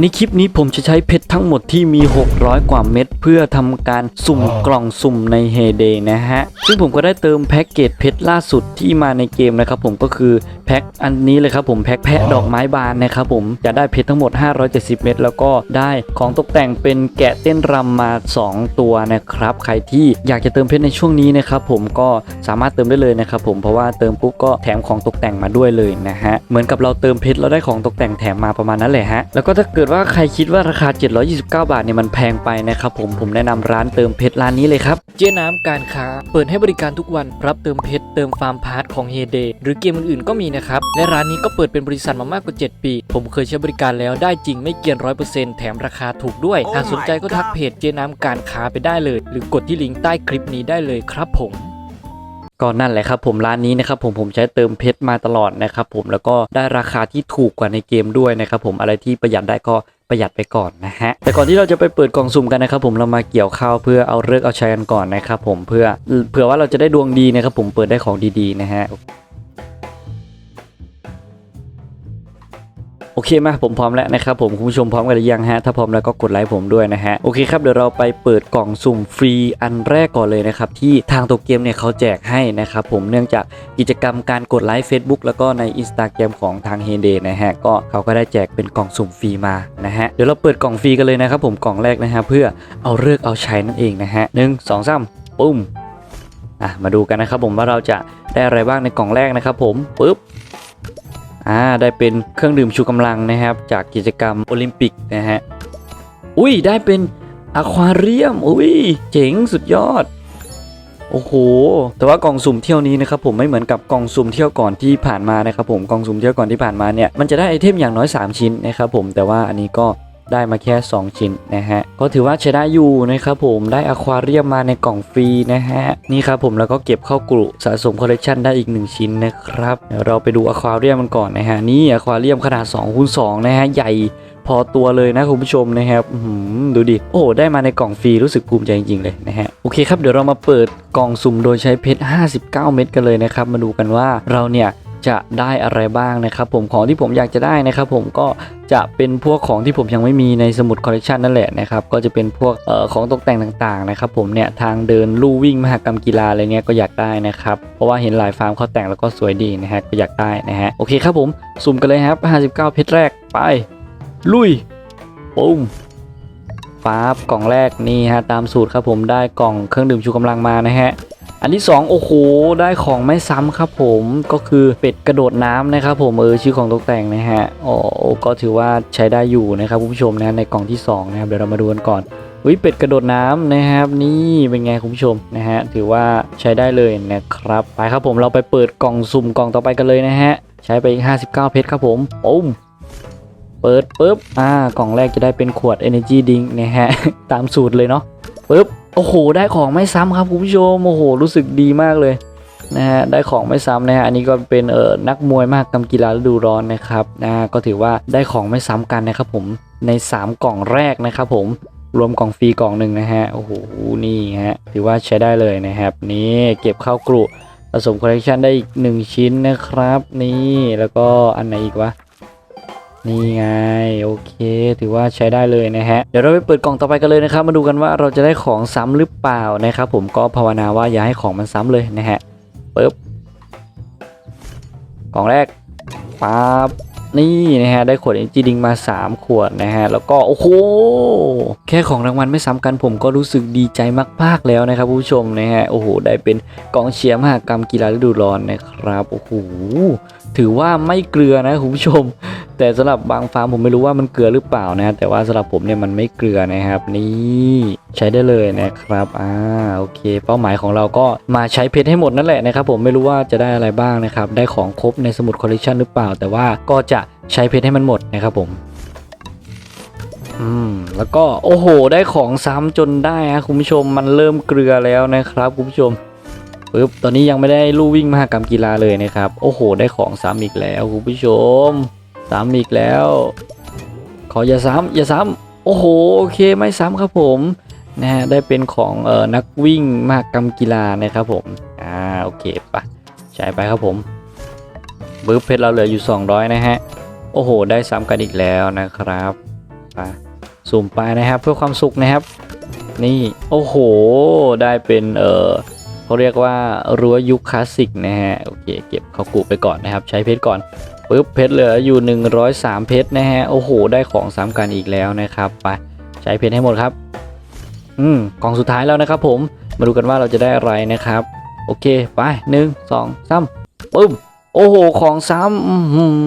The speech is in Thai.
ในคลิปนี้ผมจะใช้เพชรทั้งหมดที่มี 600 กว่าเม็ดเพื่อทำการสุ่มกล่องสุ่มในเฮเดย์นะฮะ ซึ่งผมก็ได้เติมแพ็กเกจเพชรล่าสุดที่มาในเกมนะครับผมก็คือแพ็คอันนี้เลยครับผมแพ็คแพะดอกไม้บานนะครับผมจะได้เพชรทั้งหมด 570 เม็ดแล้วก็ได้ของตกแต่งเป็นแกะเต้นรำมา 2 ตัวนะครับ ใครที่อยากจะเติมเพชรในช่วงนี้นะครับผมก็สามารถเติมได้เลยนะครับผมเพราะว่าเติมปุ๊บก็แถมของตกแต่งมาด้วยเลยนะฮะเหมือนกับเราเติมเพชรแล้วได้ของตกแต่งแถมมาประมาณนั้นแหละฮะแล้วก็ถ้าเกิดว่าใครคิดว่าราคา 729 บาทเนี่ยมันแพงไปนะครับผมผมแนะนำร้านเติมเพชรร้านนี้เลยครับ เจ๊น้ำการค้า เปิดให้บริการทุกวันรับเติมเพชรเติมฟาร์มพาร์ทของเฮเดหรือเกมอื่นๆก็มีนะครับ และร้านนี้ก็เปิดเป็นบริษัทมามากกว่า 7 ปี ผมเคยใช้บริการแล้วได้จริงไม่เกินร้อยเปอร์เซ็นต์แถมราคาถูกด้วยหากสนใจก็ทักเพจเจ๊น้ำการค้าไปได้เลย หรือกดที่ลิงก์ใต้คลิปนี้ได้เลยครับผม ก็นั่นแหละครับผมร้านนี้นะครับผมผมใช้เติมเพชรมาตลอดนะครับผมแล้วก็ได้ราคาที่ถูกกว่าในเกมด้วยนะครับผมอะไรที่ประหยัดได้ก็ประหยัดไปก่อนนะฮะแต่ก่อนที่เราจะไปเปิดกล่องสุ่มกันนะครับผมเรามาเกี่ยวข้าวเพื่อเอาเลิกเอาใช้กันก่อนนะครับผมเพื่อเผื่อว่าเราจะได้ดวงดีนะครับผมเปิดได้ของดีๆนะฮะ โอเคมาผมพร้อมแล้วนะครับผมคุณผู้ชมพร้อมกันหรือยังฮะถ้าพร้อมแล้วก็กดไลค์ผมด้วยนะฮะโอเคครับเดี๋ยวเราไปเปิดกล่องสุ่มฟรีอันแรกก่อนเลยนะครับที่ทางตัวเกมเนี่ยเขาแจกให้นะครับผมเนื่องจากกิจกรรมการกดไลค์ Facebook แล้วก็ใน Instagram ของทางเฮเดนะฮะก็เขาก็ได้แจกเป็นกล่องสุ่มฟรีมานะฮะเดี๋ยวเราเปิดกล่องฟรีกันเลยนะครับผมกล่องแรกนะฮะเพื่อเอาเลิกเอาใชัยนั่นเองนะฮะหนึ่งสองสามปุ้มอะมาดูกันนะครับผมว่าเราจะได้อะไรบ้างในกล่องแรกนะครับผมปึ๊บ อ่าได้เป็นเครื่องดื่มชูกำลังนะครับ จากกิจกรรมโอลิมปิกนะฮะอุ้ยได้เป็นอะควาเรียมอุ้ยเจ๋งสุดยอดโอ้โห แต่ว่ากล่องสุ่มเที่ยวนี้นะครับผมไม่เหมือนกับกล่องสุ่มเที่ยวก่อนที่ผ่านมานะครับผมกล่องสุ่มเที่ยวก่อนที่ผ่านมาเนี่ยมันจะได้ไอเทมอย่างน้อย 3 ชิ้นนะครับผมแต่ว่าอันนี้ก็ ได้มาแค่ 2 ชิ้นนะฮะ ก็ถือว่าใช้ได้อยู่นะครับผมได้อควาเรียมมาในกล่องฟรีนะฮะ นี่ครับผมแล้วก็เก็บเข้ากรุสะสมคอลเลกชันได้อีก 1 ชิ้นนะครับเดี๋ยวเราไปดูอควาเรียมมันก่อนนะฮะ นี่อควาเรียมขนาด2คูณ2นะฮะ ใหญ่พอตัวเลยนะคุณผู้ชมนะครับดูดิ โอ้ได้มาในกล่องฟรีรู้สึกภูมิใจจริงๆเลยนะฮะ โอเคครับเดี๋ยวเรามาเปิดกล่องสุ่มโดยใช้เพชร 59 เม็ดกันเลยนะครับ มาดูกันว่าเราเนี่ย จะได้อะไรบ้างนะครับผมของที่ผมอยากจะได้นะครับผมก็จะเป็นพวกของที่ผมยังไม่มีในสมุดคอลเลกชันนั่นแหละนะครับก็จะเป็นพวกออของตกแต่งต่างๆนะครับผมเนี่ยทางเดินลู่วิ่งมหกรรมกีฬาอะไรเงี้ยก็อยากได้นะครับเพราะว่าเห็นหลายฟาร์มเขาแต่งแล้วก็สวยดีนะฮะก็อยากได้นะฮะโอเคครับผมสุ่มกันเลยครับ59 เพชรแรกไปลุยปุ้มฟ้าบกล่องแรกนี่ฮะตามสูตรครับผมได้กล่องเครื่องดื่มชูกำลังมานะฮะ อันที่ 2 โอ้โห ได้ของไม่ซ้ำครับผมก็คือเป็ดกระโดดน้ำนะครับผมเออชื่อของตกแต่งนะฮะโอ้ก็ถือว่าใช้ได้อยู่นะครับคุณผู้ชมนะในกล่องที่2นะครับเดี๋ยวเรามาดูกันก่อนวิเป็ดกระโดดน้ำนะครับ นี่เป็นไงคุณผู้ชมนะฮะถือว่าใช้ได้เลยนะครับไปครับผมเราไปเปิดกล่องสุ่มกล่องต่อไปกันเลยนะฮะใช้ไปอีก59 เพชรครับผมปุ้มเปิดปุ๊บอ่ากล่องแรกจะได้เป็นขวด Energy Drink นะฮะตามสูตรเลยเนาะปุ๊บ โอ้โห ได้ของไม่ซ้ำครับคุณผู้ชมโอ้โห รู้สึกดีมากเลยนะฮะได้ของไม่ซ้ำนะฮะอันนี้ก็เป็นเอ่อนักมวยมากกรรมกีฬาฤดูร้อนนะครับนะก็ถือว่าได้ของไม่ซ้ำกันนะครับผมใน 3 กล่องแรกนะครับผมรวมกล่องฟรีกล่องหนึ่งนะฮะโอ้โหนี่ฮะถือว่าใช้ได้เลยนะครับนี่เก็บเข้ากรุผสมคอลเลคชันได้อีก1ชิ้นนะครับ นี่แล้วก็อันไหนอีกวะ นี่ไงโอเค ถือว่าใช้ได้เลยนะฮะเดี๋ยวเราไปเปิดกล่องต่อไปกันเลยนะครับ มาดูกันว่าเราจะได้ของซ้ำหรือเปล่านะครับผมก็ภาวนาว่าอย่าให้ของมันซ้ำเลยนะฮะปึ๊บกล่องแรกปั๊บนี่นะฮะได้ขวดเอ็นจีดิงมา 3 ขวดนะฮะแล้วก็โอ้โหแค่ของรางวัลไม่ซ้ำกันผมก็รู้สึกดีใจมากๆแล้วนะครับผู้ชมนะฮะโอ้โหได้เป็นกองเชียร์มหกรรมกีฬาฤดูร้อนนะครับโอ้โหถือว่าไม่เกลือนะคุณผู้ชม แต่สำหรับบางฟาร์มผมไม่รู้ว่ามันเกลือหรือเปล่านะแต่ว่าสำหรับผมเนี่ยมันไม่เกลือนะครับ นี่ใช้ได้เลยนะครับอ่าโอเค เป้าหมายของเราก็มาใช้เพชรให้หมดนั่นแหละนะครับผมไม่รู้ว่าจะได้อะไรบ้างนะครับได้ของครบในสมุดคอลเลกชันหรือเปล่า แต่ว่าก็จะใช้เพชรให้มันหมดนะครับผมอืมแล้วก็โอ้โห ได้ของซ้ำจนได้ฮะคุณผู้ชมมันเริ่มเกลือแล้วนะครับคุณผู้ชม ปึ๊บตอนนี้ยังไม่ได้ลู่วิ่งมหกรรมกีฬาเลยนะครับ โอ้โห ได้ของซ้ำอีกแล้วคุณผู้ชมซ้ำอีกแล้ว ขออย่าซ้ำอย่าซ้ำโอ้โหโอเคไม่ซ้ำครับผมนะฮะได้เป็นของเอ่อนักวิ่งมหกรรมกีฬานะครับผมอ่าโอเคปะใช้ไปครับผมบึ้บเพชรเราเหลืออยู่ 200 นะฮะโอ้โห ได้ซ้ำกันอีกแล้วนะครับไปสุ่มไปนะครับเพื่อความสุขนะครับ นี่โอ้โห ได้เป็นเอ่อ เขาเรียกว่ารั้วยุคคลาสสิกนะฮะโอเคเก็บเขากุไปก่อนนะครับ ใช้เพชรก่อนปึ๊บเพชรเหลืออยู่ 103 เพชรนะฮะโอ้โหได้ของซ้ำกันอีกแล้วนะครับไปใช้เพชรให้หมดครับ อืมกล่องสุดท้ายแล้วนะครับ ผมมาดูกันว่าเราจะได้อะไรนะครับ โอเคไปหนึ่งสองสามปึ้มโอ้โหของซ้ำอื้อหือ